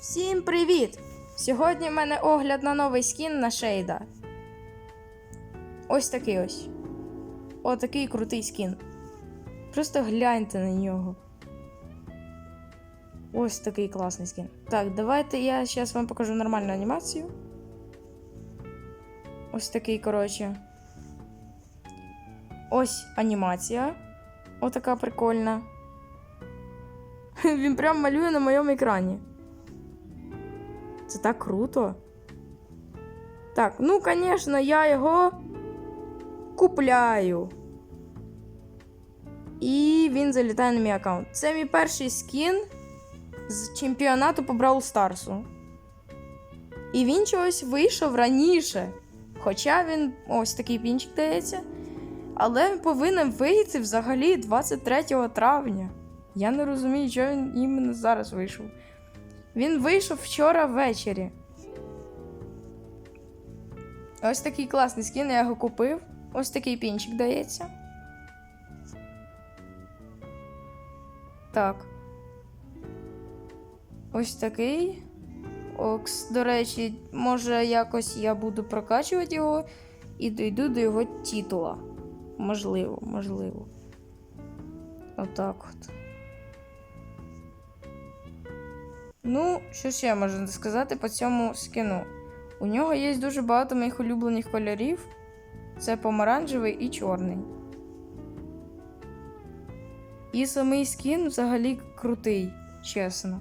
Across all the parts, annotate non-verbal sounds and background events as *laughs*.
Всім привіт! Сьогодні в мене огляд на новий скін на Шейда. Ось такий ось. Отакий крутий скін. Просто гляньте на нього. Ось такий класний скін. Так, давайте я зараз вам покажу нормальну анімацію. Ось такий, коротше. Ось анімація. Отака прикольна. *laughs* Він прям малює на моєму екрані. Це так круто. Так, ну, звісно, я його купляю. І він залітає на мій аккаунт. Це мій перший скін з чемпіонату по Бравл Старсу. І він чогось вийшов раніше. Хоча він ось такий пінчик дається. Але він повинен вийти взагалі 23 травня. Я не розумію, чого він іменно зараз вийшов. Він вийшов вчора ввечері. Ось такий класний скін, я його купив. Ось такий пінчик дається. Так. Ось такий. Окс, до речі, може якось я буду прокачувати його і дійду до його титула. Можливо, можливо. Отак от. Ну, що ще можна сказати по цьому скину? У нього є дуже багато моїх улюблених кольорів. Це помаранчевий і чорний. І самий скін взагалі крутий, чесно.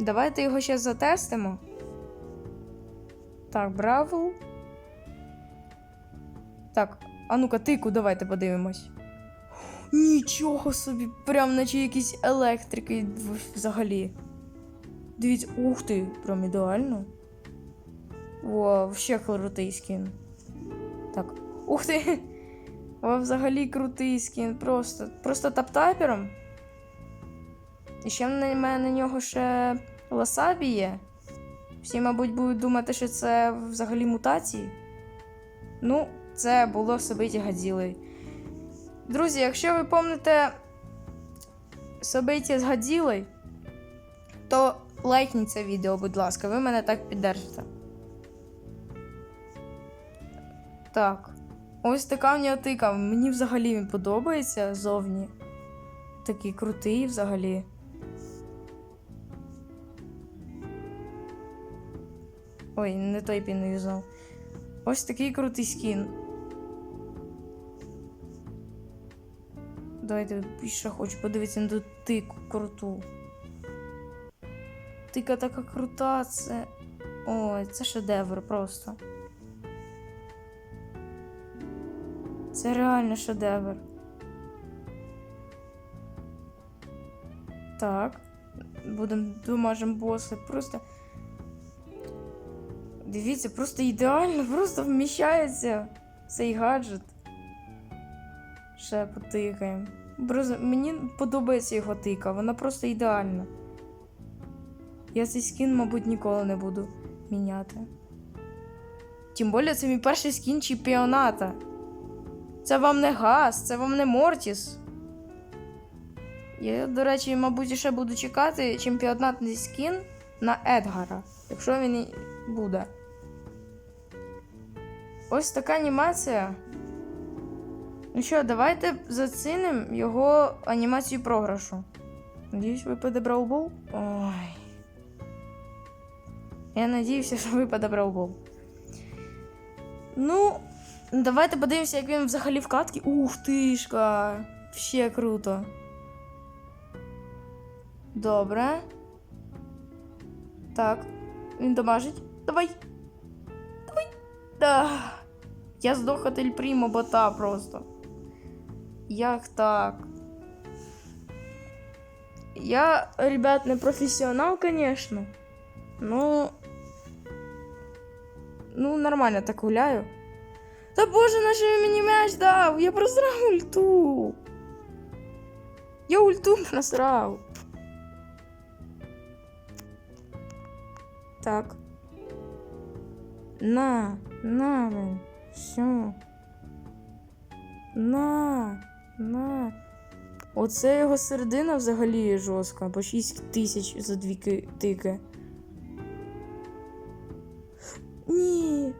Давайте його ще затестимо. Так, Бравл. Так, а ну-ка, тику, давайте подивимось. Нічого собі, прям наче якісь електрики взагалі. Дивіться, ух ти, прям ідеально. О, ще крутий скін. Так. Ух ти! О, взагалі крутий скін. Просто. Просто таптапером. І ще на мене на нього ще ласабі є. Всі, мабуть, будуть думати, що це взагалі мутації. Ну, це було собиті Гадзілою. Друзі, якщо ви пам'ятаєте собиті з то лайкніть це відео, будь ласка, ви мене так піддержите. Так. Ось така в тика. Мені взагалі він подобається зовні. Такий крутий взагалі. Ой, не той пін юзав. Ось такий крутий скін. Давайте більше хочу подивитися на ту тику круту. Тика така крута, це. Ой, це шедевр просто. Це реально шедевр. Так. Будемо домажем боси. Просто. Дивіться, просто ідеально, просто вміщається цей гаджет. Ще потикаємо. Мені подобається його тика, вона просто ідеальна. Я цей скін, мабуть, ніколи не буду міняти. Тим більше, це мій перший скін чемпіоната. Це вам не газ, це вам не Мортіс. Я, до речі, мабуть, ще буду чекати чемпіонатний скін на Едгара, якщо він буде. Ось така анімація. Ну що, давайте зацінимо його анімацію програшу. Надіюсь, випаде Браубол. Ой. Я надіюся, що випаде Браубол. Ну, давайте подивимося, як він взагалі в катки. Ух тишка! Ще круто. Добре. Так. Він домажить. Давай. Давай. Да. Я здох от Ель бота просто. Як так? Я, ребят, не професіонал, конечно. Ну. Ну, нормально так гуляю. Та боже, на що він мені м'яч дав? Я просрав ульту. Я ульту *laughs* просрав. Так. На, на, блин. Все. На, На. Оце його середина взагалі жорстка, по 6 тисяч за дві ки- тики. Ні.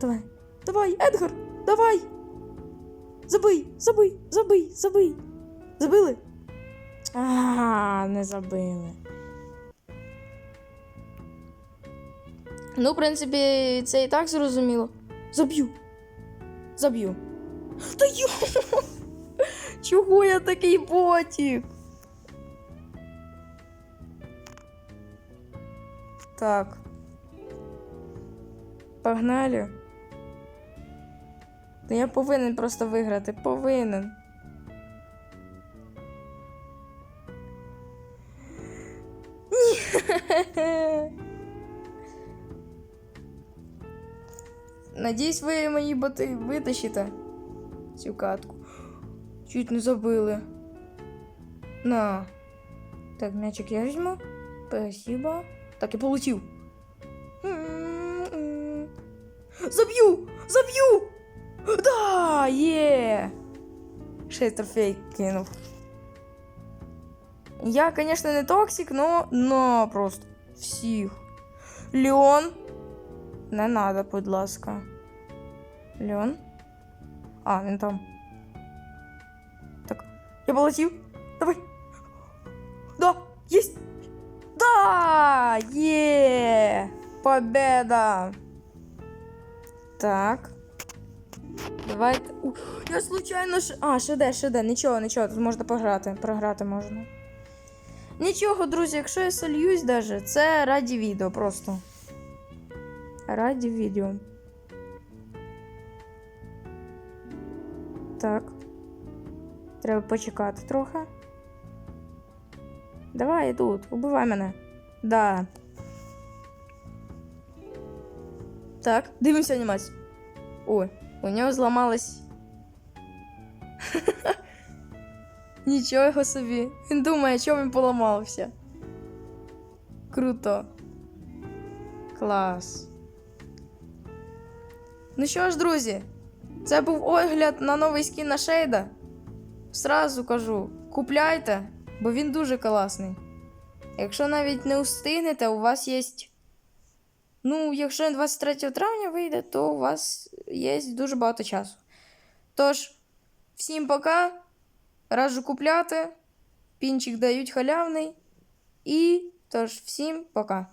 Давай, давай, Едгар, давай. Забий, забий, забий, забий. Забили? А, не забили. Ну, в принципі, це і так зрозуміло. Заб'ю. Заб'ю. Та йо! Чого я такий ботик? Так. Погнали. Та я повинен просто виграти. Повинен. Ні. Надіюсь, ви мої боти витащите цю катку. Чуть не забили. На. Так, мячик я візьму. Спасибо. Так, я полетів. Заб'ю! Заб'ю! Да, є! Ще й трофей кинув. Я, конечно, не токсик, но, но просто всіх. Леон. Не надо, будь ласка. Леон. А, він там. Я полетів. Давай. Да, есть. Да, є. Победа. Так. Давайте. Я случайно ш... А, ШД, ШД, нічого, нічого, тут можна пограти. Програти можна. Нічого, друзі, якщо я сольюсь даже, це раді відео просто. Раді відео. Так. Треба почекати трохи. Давай тут, убивай мене. Да. Так, дивимося анімацію. Ой, у нього зламалась. *laughs* Нічого собі. Він думає, що він поламався. Круто. Клас. Ну що ж, друзі, це був огляд на новий скін на Шейда. Сразу кажу, купляйте, бо він дуже класний. Якщо навіть не встигнете, у вас є. Ну, якщо 23 травня вийде, то у вас є дуже багато часу. Тож, всім пока. Раджу купляти. Пінчик дають халявний. І тож, всім пока.